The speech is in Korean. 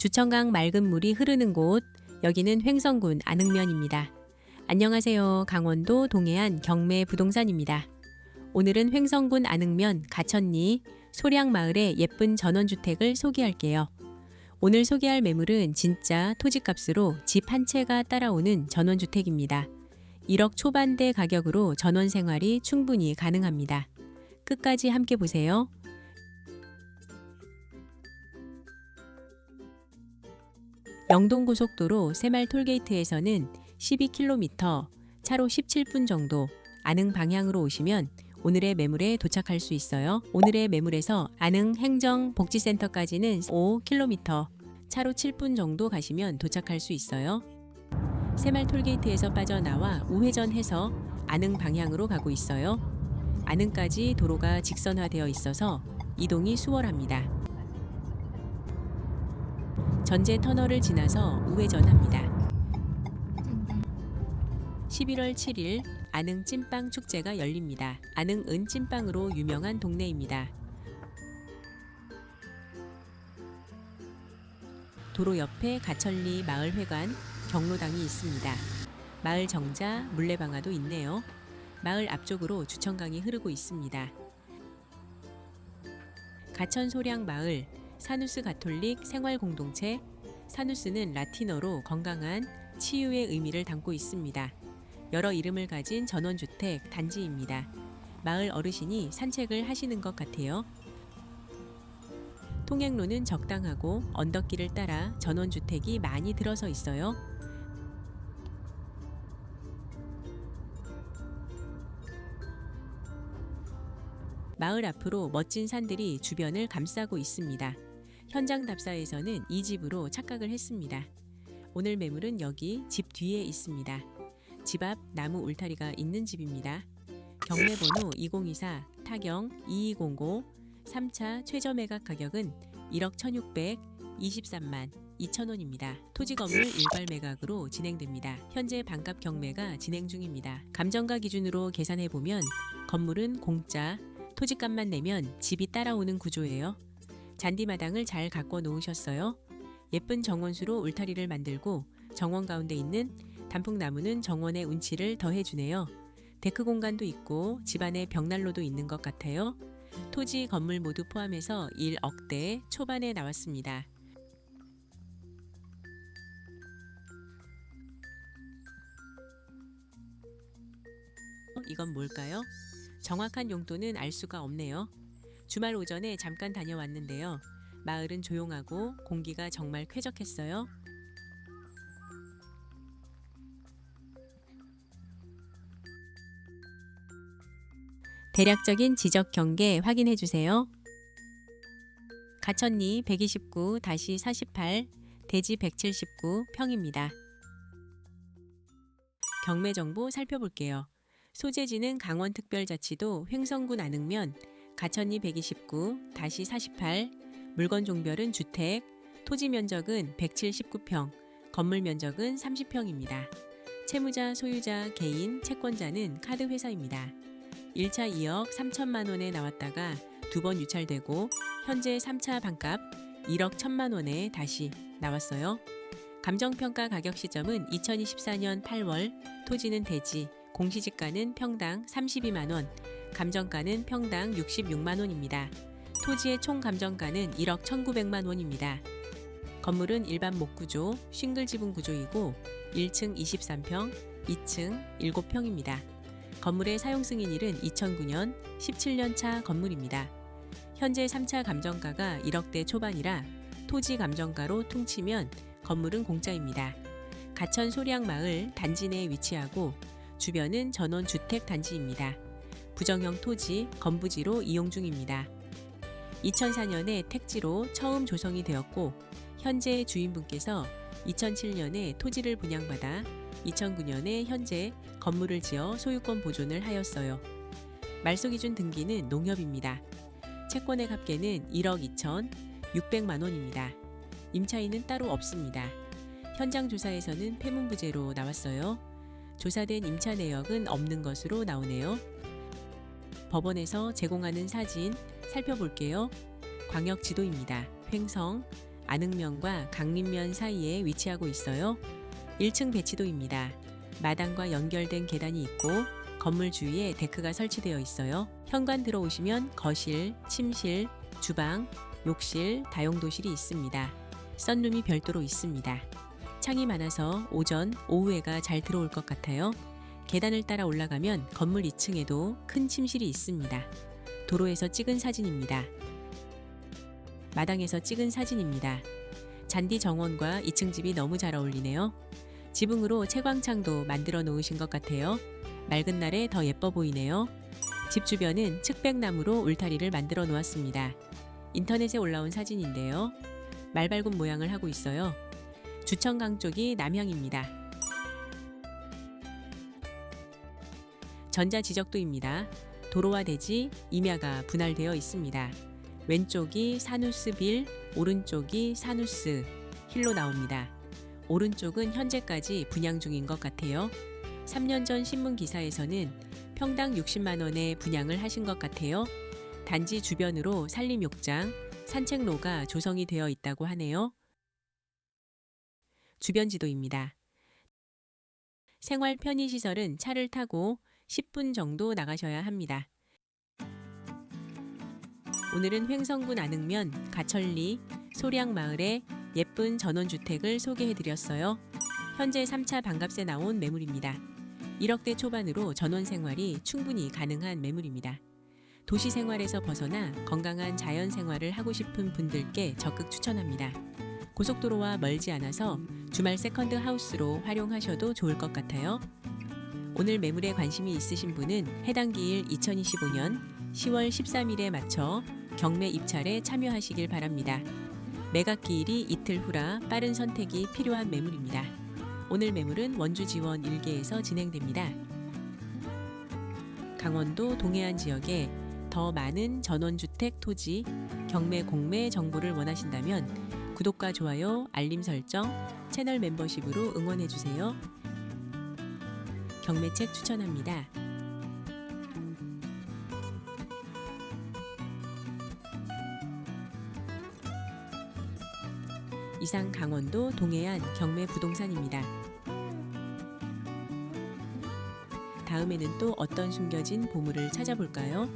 주천강 맑은 물이 흐르는 곳, 여기는 횡성군 안흥면입니다. 안녕하세요. 강원도 동해안 경매 부동산입니다. 오늘은 횡성군 안흥면 가천리 소량마을의 예쁜 전원주택을 소개할게요. 오늘 소개할 매물은 진짜 토지값으로 집 한 채가 따라오는 전원주택입니다. 1억 초반대 가격으로 전원 생활이 충분히 가능합니다. 끝까지 함께 보세요. 영동고속도로 새말 톨게이트에서는 12km, 차로 17분 정도 안흥 방향으로 오시면 오늘의 매물에 도착할 수 있어요. 오늘의 매물에서 안흥 행정복지센터까지는 5km, 차로 7분 정도 가시면 도착할 수 있어요. 새말 톨게이트에서 빠져나와 우회전해서 안흥 방향으로 가고 있어요. 안흥까지 도로가 직선화되어 있어서 이동이 수월합니다. 전제 터널을 지나서 우회전합니다. 11월 7일 안흥 찐빵 축제가 열립니다. 안흥은 찐빵으로 유명한 동네입니다. 도로 옆에 가천리 마을회관 경로당이 있습니다. 마을 정자 물레방아도 있네요. 마을 앞쪽으로 주천강이 흐르고 있습니다. 가천 소량 마을 사누스 가톨릭 생활 공동체 사누스는 라틴어로 건강한 치유의 의미를 담고 있습니다. 여러 이름을 가진 전원주택 단지입니다. 마을 어르신이 산책을 하시는 것 같아요. 통행로는 적당하고 언덕길을 따라 전원주택이 많이 들어서 있어요. 마을 앞으로 멋진 산들이 주변을 감싸고 있습니다. 현장 답사에서는 이 집으로 착각을 했습니다. 오늘 매물은 여기 집 뒤에 있습니다. 집 앞 나무 울타리가 있는 집입니다. 경매번호 2024 타경 2205 3차 최저 매각 가격은 1억 1623만 2천원입니다. 토지 건물 일괄 매각으로 진행됩니다. 현재 반값 경매가 진행 중입니다. 감정가 기준으로 계산해 보면 건물은 공짜, 토지값만 내면 집이 따라오는 구조예요. 잔디마당을 잘 가꿔 놓으셨어요. 예쁜 정원수로 울타리를 만들고 정원 가운데 있는 단풍나무는 정원의 운치를 더해주네요. 데크 공간도 있고 집안에 벽난로도 있는 것 같아요. 토지 건물 모두 포함해서 1억대 초반에 나왔습니다. 어, 이건 뭘까요? 정확한 용도는 알 수가 없네요. 주말 오전에 잠깐 다녀왔는데요. 마을은 조용하고 공기가 정말 쾌적했어요. 대략적인 지적 경계 확인해 주세요. 가천리 129-48 대지 179 평입니다. 경매 정보 살펴볼게요. 소재지는 강원특별자치도 횡성군 안흥면 가천리 129-48 물건 종별은 주택, 토지 면적은 179평, 건물 면적은 30평입니다. 채무자, 소유자, 개인, 채권자는 카드 회사입니다. 1차 2억 3천만 원에 나왔다가 두 번 유찰되고 현재 3차 반값 1억 1천만 원에 다시 나왔어요. 감정평가 가격 시점은 2024년 8월, 토지는 대지, 공시지가는 평당 32만 원, 감정가는 평당 66만 원입니다. 토지의 총 감정가는 1억 1,900만 원입니다. 건물은 일반 목구조, 싱글 지붕 구조이고 1층 23평, 2층 7평입니다. 건물의 사용 승인일은 2009년 17년 차 건물입니다. 현재 3차 감정가가 1억대 초반이라 토지 감정가로 퉁치면 건물은 공짜입니다. 가천 소량 마을 단지 내에 위치하고 주변은 전원 주택 단지입니다. 부정형 토지, 건부지로 이용 중입니다. 2004년에 택지로 처음 조성이 되었고 현재 주인분께서 2007년에 토지를 분양받아 2009년에 현재 건물을 지어 소유권 보존을 하였어요. 말소기준 등기는 농협입니다. 채권의 합계는 1억 2천 6백만 원입니다. 임차인은 따로 없습니다. 현장 조사에서는 폐문부제로 나왔어요. 조사된 임차 내역은 없는 것으로 나오네요. 법원에서 제공하는 사진 살펴볼게요. 광역 지도입니다. 횡성, 안흥면과 강림면 사이에 위치하고 있어요. 1층 배치도입니다. 마당과 연결된 계단이 있고 건물 주위에 데크가 설치되어 있어요. 현관 들어오시면 거실, 침실, 주방, 욕실, 다용도실이 있습니다. 썬룸이 별도로 있습니다. 창이 많아서 오전, 오후에가 잘 들어올 것 같아요. 계단을 따라 올라가면 건물 2층에도 큰 침실이 있습니다. 도로에서 찍은 사진입니다. 마당에서 찍은 사진입니다. 잔디 정원과 2층 집이 너무 잘 어울리네요. 지붕으로 채광창도 만들어 놓으신 것 같아요. 맑은 날에 더 예뻐 보이네요. 집 주변은 측백나무로 울타리를 만들어 놓았습니다. 인터넷에 올라온 사진인데요. 말발굽 모양을 하고 있어요. 주천강 쪽이 남향입니다. 전자 지적도입니다. 도로와 대지, 임야가 분할되어 있습니다. 왼쪽이 사누스 빌, 오른쪽이 사누스 힐로 나옵니다. 오른쪽은 현재까지 분양 중인 것 같아요. 3년 전 신문 기사에서는 평당 60만 원에 분양을 하신 것 같아요. 단지 주변으로 산림 욕장, 산책로가 조성이 되어 있다고 하네요. 주변 지도입니다. 생활 편의 시설은 차를 타고 10분 정도 나가셔야 합니다. 오늘은 횡성군 안흥면 가천리 소량 마을의 예쁜 전원주택을 소개해드렸어요. 현재 3차 반값에 나온 매물입니다. 1억대 초반으로 전원 생활이 충분히 가능한 매물입니다. 도시 생활에서 벗어나 건강한 자연 생활을 하고 싶은 분들께 적극 추천합니다. 고속도로와 멀지 않아서 주말 세컨드 하우스로 활용하셔도 좋을 것 같아요. 오늘 매물에 관심이 있으신 분은 해당 기일 2025년 10월 13일에 맞춰 경매 입찰에 참여하시길 바랍니다. 매각 기일이 이틀 후라 빠른 선택이 필요한 매물입니다. 오늘 매물은 원주 지원 1개에서 진행됩니다. 강원도 동해안 지역에 더 많은 전원주택 토지, 경매 공매 정보를 원하신다면 구독과 좋아요, 알림 설정, 채널 멤버십으로 응원해주세요. 경매책 추천합니다. 이상 강원도 동해안 경매 부동산입니다. 다음에는 또 어떤 숨겨진 보물을 찾아볼까요?